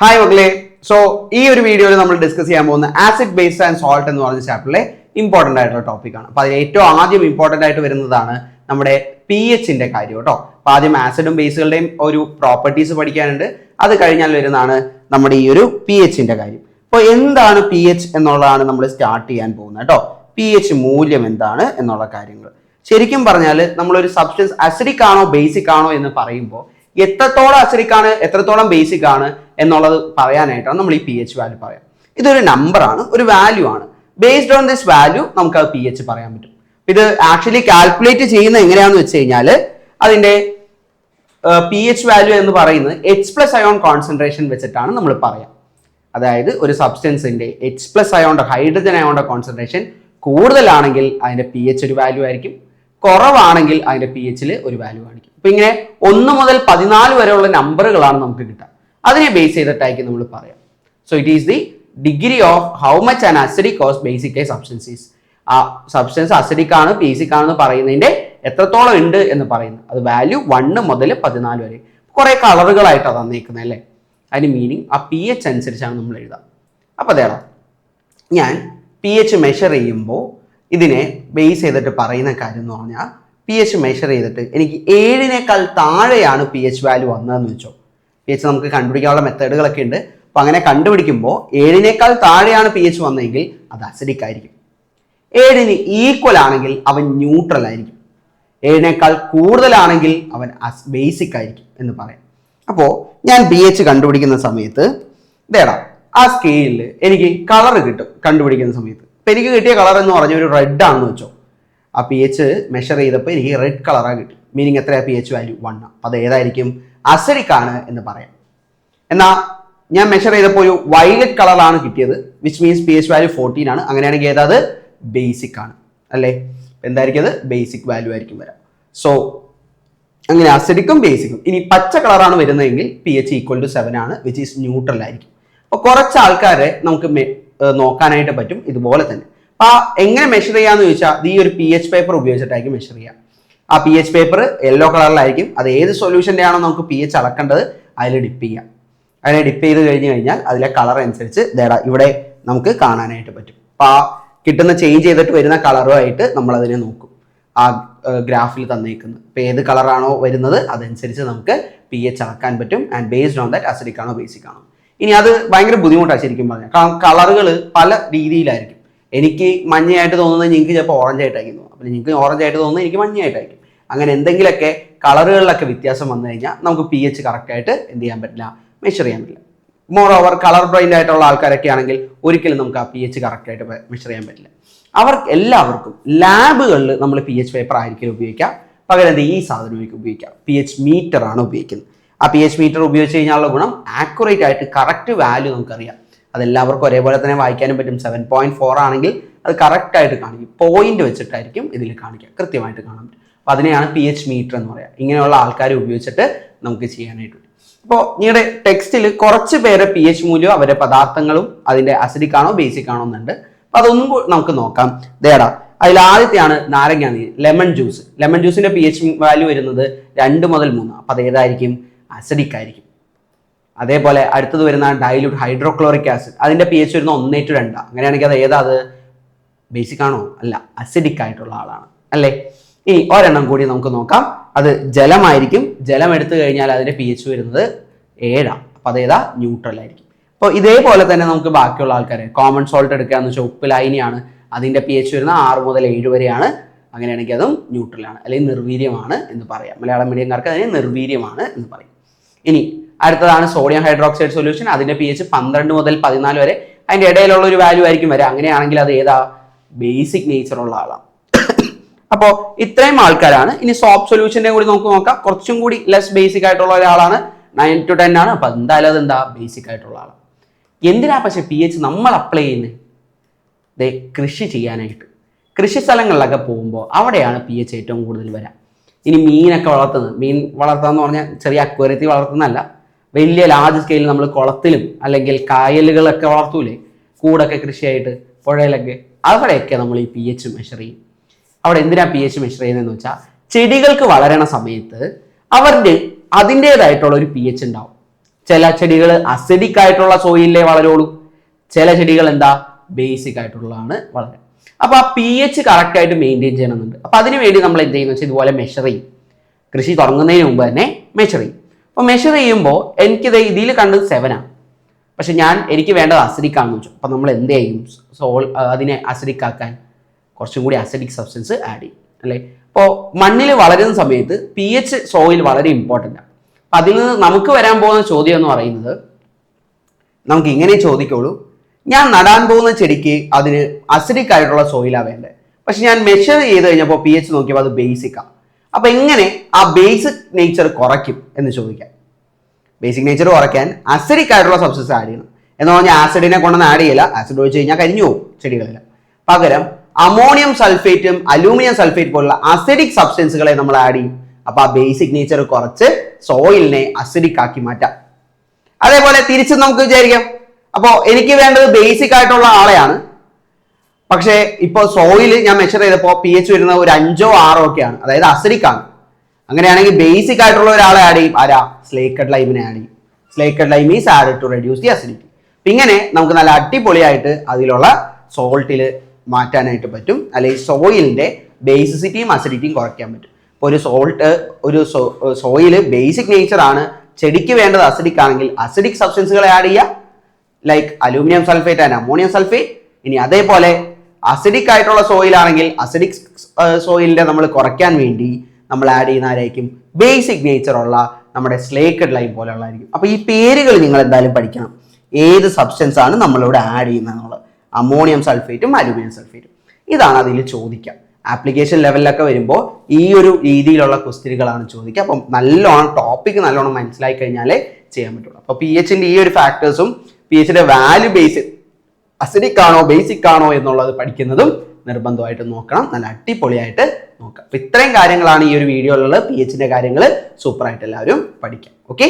Hi മക്കളെ. So ഈ ഒരു വീഡിയോയിൽ നമ്മൾ ഡിസ്കസ് ചെയ്യാൻ പോകുന്ന ആസിഡ് ബേസ് ആൻഡ് സോൾട്ട് എന്ന് പറഞ്ഞ ചാപ്റ്ററിലെ ഇമ്പോർട്ടന്റ് ആയിട്ടുള്ള ടോപ്പിക്കാണ് അപ്പോൾ അതിൽ ഏറ്റവും ആദ്യം ഇമ്പോർട്ടന്റ് ആയിട്ട് വരുന്നതാണ് നമ്മുടെ പി എച്ചിന്റെ കാര്യം കേട്ടോ. അപ്പോൾ ആദ്യം ആസിഡും ബേസുകളുടെയും ഒരു പ്രോപ്പർട്ടീസ് പഠിക്കാനുണ്ട്. അത് കഴിഞ്ഞാൽ വരുന്നതാണ് നമ്മുടെ ഈ ഒരു പി എച്ചിന്റെ കാര്യം. അപ്പോൾ എന്താണ് പി എച്ച് എന്നുള്ളതാണ് നമ്മൾ സ്റ്റാർട്ട് ചെയ്യാൻ പോകുന്നത് കേട്ടോ. പി എച്ച് മൂല്യം എന്താണ് എന്നുള്ള കാര്യങ്ങൾ. ശരിക്കും പറഞ്ഞാൽ നമ്മളൊരു സബ്സ്റ്റൻസ് അസിഡിക് ആണോ ബേസിക് ആണോ എന്ന് പറയുമ്പോൾ എത്രത്തോളം അസിഡിക് എത്രത്തോളം ബേസിക് ആണ് എന്നുള്ളത് പറയാനായിട്ടാണ് നമ്മൾ ഈ പി എച്ച് വാല്യൂ പറയാം. ഇതൊരു നമ്പർ ആണ് ഒരു വാല്യൂ ആണ്. ബേസ്ഡ് ഓൺ ദിസ് വാല്യൂ നമുക്ക് അത് പി എച്ച് പറയാൻ പറ്റും. ഇത് ആക്ച്വലി കാൽക്കുലേറ്റ് ചെയ്യുന്നത് എങ്ങനെയാണെന്ന് വെച്ച് കഴിഞ്ഞാൽ അതിന്റെ പി എച്ച് വാല്യൂ എന്ന് പറയുന്നത് എച്ച് പ്ലസ് അയോൺ കോൺസെൻട്രേഷൻ വെച്ചിട്ടാണ് നമ്മൾ പറയാം. അതായത് ഒരു സബ്സ്റ്റൻസിന്റെ എച്ച് പ്ലസ് അയോണ്ട ഹൈഡ്രജൻ അയോണ്ട കോൺസെൻട്രേഷൻ കൂടുതലാണെങ്കിൽ അതിന്റെ പി എച്ച് ഒരു വാല്യൂ ആയിരിക്കും. കുറവാണെങ്കിൽ അതിന്റെ പി എച്ചിൽ ഒരു വാല്യൂ കാണിക്കും. അപ്പൊ ഇങ്ങനെ ഒന്ന് മുതൽ പതിനാല് വരെയുള്ള നമ്പറുകളാണ് നമുക്ക് കിട്ടുക. അതിനെ ബേസ് ചെയ്തിട്ടായിരിക്കും നമ്മൾ പറയാം. So it is the degree of how much an acidic cause basic substances ആ സബ്സ്റ്റൻസ് അസിഡിക് ആണ് ബേസിക് ആണെന്ന് പറയുന്നതിന്റെ എത്രത്തോളം ഉണ്ട് എന്ന് പറയുന്നത് അത് വാല്യൂ വണ്ണ് മുതൽ പതിനാല് വരെ. കുറെ കളറുകളായിട്ടാണ് തന്നേക്കുന്നത് അല്ലേ? അതിന് മീനിങ് ആ പി എച്ച് അനുസരിച്ചാണ് നമ്മൾ എഴുതാം. അപ്പോൾ അതേടാ. ഞാൻ പി എച്ച് മെഷർ ചെയ്യുമ്പോൾ ഇതിനെ ബേസ് ചെയ്തിട്ട് പറയുന്ന കാര്യം എന്ന് പറഞ്ഞാൽ പി എച്ച് മെഷർ ചെയ്തിട്ട് എനിക്ക് ഏഴിനേക്കാൾ താഴെയാണ് പി എച്ച് വാല്യൂ വന്നതെന്ന് വെച്ചോ. പി എച്ച് നമുക്ക് കണ്ടുപിടിക്കാനുള്ള മെത്തേഡുകളൊക്കെ ഉണ്ട്. അപ്പോൾ അങ്ങനെ കണ്ടുപിടിക്കുമ്പോൾ ഏഴിനേക്കാൾ താഴെയാണ് പി എച്ച് വന്നതെങ്കിൽ അത് അസിഡിക് ആയിരിക്കും. ഏഴിന് ഈക്വൽ ആണെങ്കിൽ അവൻ ന്യൂട്രൽ ആയിരിക്കും. ഏഴിനേക്കാൾ കൂടുതലാണെങ്കിൽ അവൻ ബേസിക് ആയിരിക്കും എന്ന് പറയാം. അപ്പോൾ ഞാൻ പി എച്ച് കണ്ടുപിടിക്കുന്ന സമയത്ത് ഇതേടാ ആ സ്കെയിലിൽ എനിക്ക് കളർ കിട്ടും കണ്ടുപിടിക്കുന്ന സമയത്ത്. ഇപ്പം എനിക്ക് കിട്ടിയ കളർ എന്ന് പറഞ്ഞ ഒരു റെഡ് ആണെന്ന് വെച്ചോ. ആ പി എച്ച് മെഷർ ചെയ്തപ്പോൾ എനിക്ക് റെഡ് കളറാണ് കിട്ടി. മീനിങ് എത്രയാണ് പി എച്ച് വാല്യൂ വൺ അത് ഏതായിരിക്കും? അസരിക് ആണ് എന്ന് പറയാം. എന്നാൽ ഞാൻ മെഷർ ചെയ്തപ്പോൾ ഒരു വയലറ്റ് കളറാണ് കിട്ടിയത് which means P H value fourteen ആണ്. അങ്ങനെയാണെങ്കിൽ ഏതാത് ബേസിക് ആണ്. അല്ലേ? എന്തായിരിക്കും അത്? ബേസിക് വാല്യൂ ആയിരിക്കും വരാം. സോ അങ്ങനെ അസിഡിക്കും ബേസിക്കും ഇനി പച്ച കളറാണ് വരുന്നതെങ്കിൽ P H equal to seven ആണ് വിച്ച് ഈസ് ന്യൂട്രൽ ആയിരിക്കും. അപ്പോൾ കുറച്ച് ആൾക്കാരെ നമുക്ക് നോക്കാനായിട്ട് പറ്റും ഇതുപോലെ തന്നെ. അപ്പോൾ ആ എങ്ങനെ മെഷർ ചെയ്യാന്ന് ചോദിച്ചാൽ ഈ ഒരു പി എച്ച് പേപ്പർ ഉപയോഗിച്ചിട്ടായിരിക്കും മെഷർ ചെയ്യുക ആ പി എച്ച് പേപ്പർ യെല്ലോ കളറിലായിരിക്കും അത് ഏത് സൊല്യൂഷന്റെ ആണോ നമുക്ക് പി എച്ച് അളക്കേണ്ടത് അതിൽ ഡിപ്പ് ചെയ്യാം. അതിനെ ഡിപ്പ് ചെയ്ത് കഴിഞ്ഞ് കഴിഞ്ഞാൽ അതിലെ കളർ അനുസരിച്ച് ദേടാ ഇവിടെ നമുക്ക് കാണാനായിട്ട് പറ്റും. അപ്പം ആ കിട്ടുന്ന ചേഞ്ച് ചെയ്തിട്ട് വരുന്ന കളറുമായിട്ട് നമ്മൾ അതിനെ നോക്കും. ആ ഗ്രാഫിൽ തന്നേക്കുന്നത്. ഇപ്പം ഏത് കളറാണോ വരുന്നത് അതനുസരിച്ച് നമുക്ക് പി എച്ച് അളക്കാൻ പറ്റും. And based on that acidic ആണോ ബേസിക് ആണോ. ഇനി അത് ഭയങ്കര ബുദ്ധിമുട്ടാണ് ശരിക്കും പറഞ്ഞാൽ. കാരണം കളറുകൾ പല രീതിയിലായിരിക്കും. എനിക്ക് മഞ്ഞയായിട്ട് തോന്നുന്നത് നിങ്ങൾക്ക് ചിലപ്പോൾ ഓറഞ്ച് ആയിട്ടായിരിക്കും തോന്നും അപ്പോൾ നിങ്ങൾക്ക് ഓറഞ്ച് ആയിട്ട് തോന്നുന്നത് എനിക്ക് മഞ്ഞയായിട്ടായിരിക്കും. അങ്ങനെ എന്തെങ്കിലുമൊക്കെ കളറുകളിലൊക്കെ വ്യത്യാസം വന്നു കഴിഞ്ഞാൽ നമുക്ക് പി എച്ച് കറക്റ്റായിട്ട് എന്ത് ചെയ്യാൻ പറ്റില്ല മെഷർ ചെയ്യാൻ പറ്റില്ല. മോർ ഓവർ കളർ ബ്ലൈൻഡ് ആയിട്ടുള്ള ആൾക്കാരൊക്കെ ആണെങ്കിൽ ഒരിക്കലും നമുക്ക് ആ പി എച്ച് കറക്റ്റായിട്ട് മെഷർ ചെയ്യാൻ പറ്റില്ല. അവർക്ക് എല്ലാവർക്കും ലാബുകളിൽ നമ്മൾ പി എച്ച് പേപ്പർ ആയിരിക്കും ഉപയോഗിക്കുക പകരം എന്ത് ഈ സാധനം ഉപയോഗിക്കാം. പി എച്ച് മീറ്റർ ആണ് ഉപയോഗിക്കുന്നത്. ആ പി എച്ച് മീറ്റർ ഉപയോഗിച്ച് കഴിഞ്ഞാലുള്ള ഗുണം ആക്യുറേറ്റ് ആയിട്ട് കറക്റ്റ് വാല്യൂ നമുക്കറിയാം. അതെല്ലാവർക്കും ഒരേപോലെ തന്നെ വായിക്കാനും പറ്റും. സെവൻ പോയിന്റ് ഫോർ ആണെങ്കിൽ അത് കറക്റ്റ് ആയിട്ട് കാണിക്കും. പോയിന്റ് വെച്ചിട്ടായിരിക്കും ഇതിൽ കാണിക്കുക. കൃത്യമായിട്ട് കാണാൻ പറ്റും. അപ്പോൾ അതിനെയാണ് പി എച്ച് മീറ്റർ എന്ന് പറയുക ഇങ്ങനെയുള്ള ആൾക്കാരെ ഉപയോഗിച്ചിട്ട് നമുക്ക് ചെയ്യാനായിട്ട് അപ്പോൾ നിങ്ങളുടെ ടെക്സ്റ്റിൽ കുറച്ച് പേരെ പി എച്ച് മൂല്യം അവരുടെ പദാർത്ഥങ്ങളും അതിന്റെ അസിഡിക് ആണോ ബേസിക് ആണോ എന്നുണ്ട്. അപ്പൊ അതൊന്നും നമുക്ക് നോക്കാം. ദേടാ അതിൽ ആദ്യത്തെയാണ് നാരങ്ങ നീര് ലെമൺ ജ്യൂസ് ലെമൺ ജ്യൂസിന്റെ പി എച്ച് വാല്യൂ വരുന്നത് രണ്ട് മുതൽ മൂന്ന്. അപ്പോൾ അത് ഏതായിരിക്കും? അസിഡിക് ആയിരിക്കും. അതേപോലെ അടുത്തത് വരുന്ന ഡൈലൂട്ട് ഹൈഡ്രോക്ലോറിക് ആസിഡ് അതിന്റെ പി എച്ച് വരുന്ന ഒന്നേ ടു രണ്ടാ. അങ്ങനെയാണെങ്കിൽ അത് ഏതാ അത്? ബേസിക് ആണോ? അല്ല അസിഡിക് ആയിട്ടുള്ള ആളാണ്. അല്ലേ? ഇനി ഒരെണ്ണം കൂടി നമുക്ക് നോക്കാം. അത് ജലമായിരിക്കും. ജലം എടുത്തു കഴിഞ്ഞാൽ അതിന്റെ പി എച്ച് വരുന്നത് ഏഴാണ് അപ്പൊ അതേതാ ന്യൂട്രൽ ആയിരിക്കും. അപ്പോൾ ഇതേപോലെ തന്നെ നമുക്ക് ബാക്കിയുള്ള ആൾക്കാരെ കോമൺ സോൾട്ട് എടുക്കുകയെന്ന് വെച്ചാൽ ഉപ്പ് ലൈനിയാണ് അതിന്റെ പി എച്ച് വരുന്ന ആറ് മുതൽ ഏഴ് വരെയാണ്. അങ്ങനെയാണെങ്കിൽ അതും ന്യൂട്രലാണ് അല്ലെങ്കിൽ നിർവീര്യമാണ് എന്ന് പറയാം. മലയാളം മീഡിയംകാർക്ക് അതിനെ നിർവീര്യമാണ് എന്ന് പറയും. ഇനി അടുത്തതാണ് സോഡിയം ഹൈഡ്രോക്സൈഡ് സൊല്യൂഷൻ അതിന്റെ പി എച്ച് പന്ത്രണ്ട് മുതൽ പതിനാല് വരെ. അതിന്റെ ഇടയിലുള്ള ഒരു വാല്യൂ ആയിരിക്കും വരെ അങ്ങനെയാണെങ്കിൽ അത് ഏതാ? ബേസിക് നേച്ചർ ഉള്ള ആളാണ് അപ്പോൾ ഇത്രയും ആൾക്കാരാണ്. ഇനി സോപ്പ് സൊല്യൂഷന്റെ കൂടി നമുക്ക് നോക്കാം. കുറച്ചും കൂടി ലെസ് ബേസിക് ആയിട്ടുള്ള ഒരാളാണ്. നയൻ ടു ടെൻ ആണ്. അപ്പൊ എന്തായാലും അത് എന്താ ബേസിക് ആയിട്ടുള്ള ആളാണ് എന്തിനാ പക്ഷെ പി എച്ച് നമ്മൾ അപ്ലൈ ചെയ്യുന്നത് ദേ കൃഷി ചെയ്യാനായിട്ട്. കൃഷി സ്ഥലങ്ങളിലൊക്കെ പോകുമ്പോൾ അവിടെയാണ് പി എച്ച് ഏറ്റവും കൂടുതൽ വരാം ഇനി മീനൊക്കെ വളർത്തുന്നത്. മീൻ വളർത്തുക എന്ന് പറഞ്ഞാൽ ചെറിയ അക്വരത്തിൽ വളർത്തുന്നതല്ല. വലിയ ലാർജ് സ്കെയിലിൽ നമ്മൾ കുളത്തിലും അല്ലെങ്കിൽ കായലുകളൊക്കെ വളർത്തൂലേ? കൂടൊക്കെ കൃഷിയായിട്ട് പുഴയിലൊക്കെ. അവിടെയൊക്കെ നമ്മൾ ഈ പി എച്ച് മെഷർ ചെയ്യും. അവിടെ എന്തിനാ പി എച്ച് മെഷർ ചെയ്യുന്നതെന്ന് വെച്ചാൽ ചെടികൾക്ക് വളരണ സമയത്ത് അവരുടെ അതിന്റെതായിട്ടുള്ള ഒരു പി എച്ച് ഉണ്ടാവും. ചില ചെടികൾ അസിഡിക് ആയിട്ടുള്ള സോയിലേ വളരുള്ളൂ. ചില ചെടികൾ എന്താ? ബേസിക് ആയിട്ടുള്ളതാണ് വളരെ. അപ്പൊ ആ പി എച്ച് കറക്റ്റ് ആയിട്ട് മെയിന്റെയിൻ ചെയ്യണമെന്നുണ്ട്. അപ്പൊ അതിന് വേണ്ടി നമ്മൾ എന്ത് ചെയ്യുന്ന? വെച്ചാൽ ഇതുപോലെ മെഷർ ചെയ്യും. കൃഷി തുടങ്ങുന്നതിന് മുമ്പ് തന്നെ മെഷർ ചെയ്യും. അപ്പോൾ മെഷർ ചെയ്യുമ്പോൾ എനിക്കിത് ഇതിൽ കണ്ടത് സെവനാണ് പക്ഷെ ഞാൻ എനിക്ക് വേണ്ടത് അസിഡിക് ആണെന്ന് വെച്ചു. അപ്പൊ നമ്മൾ എന്ത് ചെയ്യും? സോൾ അതിനെ അസിഡിക് ആക്കാൻ കുറച്ചും കൂടി അസിഡിക് സബ്സ്റ്റൻസ് ആഡ് ചെയ്യും. അല്ലേ? അപ്പോൾ മണ്ണിൽ വളരുന്ന സമയത്ത് പി എച്ച് സോയിൽ വളരെ ഇമ്പോർട്ടന്റ് ആണ്. അപ്പം അതിൽ നിന്ന് നമുക്ക് വരാൻ പോകുന്ന ചോദ്യം എന്ന് പറയുന്നത് നമുക്ക് ഇങ്ങനെ ചോദിക്കുള്ളൂ. ഞാൻ നടാൻ പോകുന്ന ചെടിക്ക് അതിന് അസിഡിക് ആയിട്ടുള്ള സോയിലാണ് വേണ്ടത് പക്ഷെ ഞാൻ മെഷർ ചെയ്ത് കഴിഞ്ഞപ്പോൾ പി എച്ച് നോക്കിയപ്പോൾ അത് ബേസിക്കാണ് അപ്പോൾ എങ്ങനെ ആ ബേസിക് നേച്ചർ കുറയ്ക്കും എന്ന് ചോദിക്കാം. ബേസിക് നേച്ചർ കുറയ്ക്കാൻ അസിഡിക് ആയിട്ടുള്ള സബ്സ്റ്റൻസ് ആഡ് ചെയ്യണം. എന്ന് പറഞ്ഞാൽ ആസിഡിനെ കൊണ്ടൊന്ന് ആഡ് ചെയ്യില്ല. ആസിഡ് ഒഴിച്ച് കഴിഞ്ഞാൽ കരിഞ്ഞു പോകും ചെടികളിൽ. പകരം അമോണിയം സൾഫേറ്റും അലൂമിനിയം സൾഫേറ്റ് പോലുള്ള അസിഡിക് സബ്സ്റ്റൻസുകളെ നമ്മൾ ആഡ് ചെയ്യും. അപ്പോൾ ആ ബേസിക് നേച്ചർ കുറച്ച് സോയിലിനെ അസിഡിക് ആക്കി മാറ്റാം. അതേപോലെ തിരിച്ച് നമുക്ക് വിചാരിക്കാം അപ്പോൾ എനിക്ക് വേണ്ടത് ബേസിക് ആയിട്ടുള്ള ആളെയാണ്. പക്ഷേ ഇപ്പോൾ സോയിൽ ഞാൻ മെഷർ ചെയ്തപ്പോൾ പി എച്ച് വരുന്നത് ഒരു അഞ്ചോ ആറോ ഒക്കെയാണ്. അതായത് അസരിക്കാണ് അങ്ങനെയാണെങ്കിൽ ബേസിക് ആയിട്ടുള്ള ഒരാളെ ആഡ് ചെയ്യും. ആരാ? സ്ലേക്കഡ് ലൈമിനെ ആഡ് ചെയ്യും. Slaked lime is add to reduce the acidity ഇങ്ങനെ നമുക്ക് നല്ല അടിപൊളിയായിട്ട് അതിലുള്ള സോൾട്ടിൽ മാറ്റാനായിട്ട് പറ്റും. അല്ലെങ്കിൽ സോയിലിന്റെ ബേസിസിറ്റിയും അസിഡിറ്റിയും കുറയ്ക്കാൻ പറ്റും. ഇപ്പോൾ ഒരു സോൾട്ട് ഒരു സോയിൽ ബേസിക് നേച്ചർ ആണ്. ചെടിക്ക് വേണ്ടത് അസിഡിക് ആണെങ്കിൽ അസിഡിക് സബ്സ്റ്റൻസുകളെ ആഡ് ചെയ്യുക. Like aluminium sulphate and ammonium sulphate ഇനി അതേപോലെ അസിഡിക് ആയിട്ടുള്ള സോയിൽ ആണെങ്കിൽ അസിഡിക് സോയിലിന്റെ നമ്മൾ കുറയ്ക്കാൻ വേണ്ടി നമ്മൾ ആഡ് ചെയ്യുന്ന ആരായിരിക്കും? ബേസിക് നേച്ചറുള്ള നമ്മുടെ സ്ലേക്കഡ് ലൈം പോലെയുള്ളതായിരിക്കും. അപ്പോൾ ഈ പേരുകൾ നിങ്ങൾ എന്തായാലും പഠിക്കണം. ഏത് സബ്സ്റ്റൻസ് ആണ് നമ്മളിവിടെ ആഡ് ചെയ്യുന്നത് എന്നുള്ളത്? അമോണിയം സൾഫേറ്റും അലൂമിനിയം സൾഫേറ്റും ഇതാണ് അതിൽ ചോദിക്കുക. ആപ്ലിക്കേഷൻ ലെവലിലൊക്കെ വരുമ്പോൾ ഈ ഒരു രീതിയിലുള്ള ക്വസ്റ്റ്യനുകളാണ് ചോദിക്കുക. അപ്പം നല്ലോണം ടോപ്പിക് നല്ലോണം മനസ്സിലായി കഴിഞ്ഞാലേ ചെയ്യാൻ പറ്റുള്ളൂ. അപ്പോൾ പി എച്ചിന്റെ ഈ ഒരു ഫാക്ടേഴ്സും പി എച്ചിന്റെ വാല്യൂ ബേസ് അസിഡിക് ആണോ ബേസിക് ആണോ എന്നുള്ളത് പഠിക്കുന്നതും നിർബന്ധമായിട്ട് നോക്കണം. നല്ല അടിപൊളിയായിട്ട് നോക്കാം. അപ്പൊ ഇത്രയും കാര്യങ്ങളാണ് ഈ ഒരു വീഡിയോയിലുള്ളത് പി എച്ചിന്റെ കാര്യങ്ങൾ സൂപ്പറായിട്ട് എല്ലാവരും പഠിക്കാം. ഓക്കെ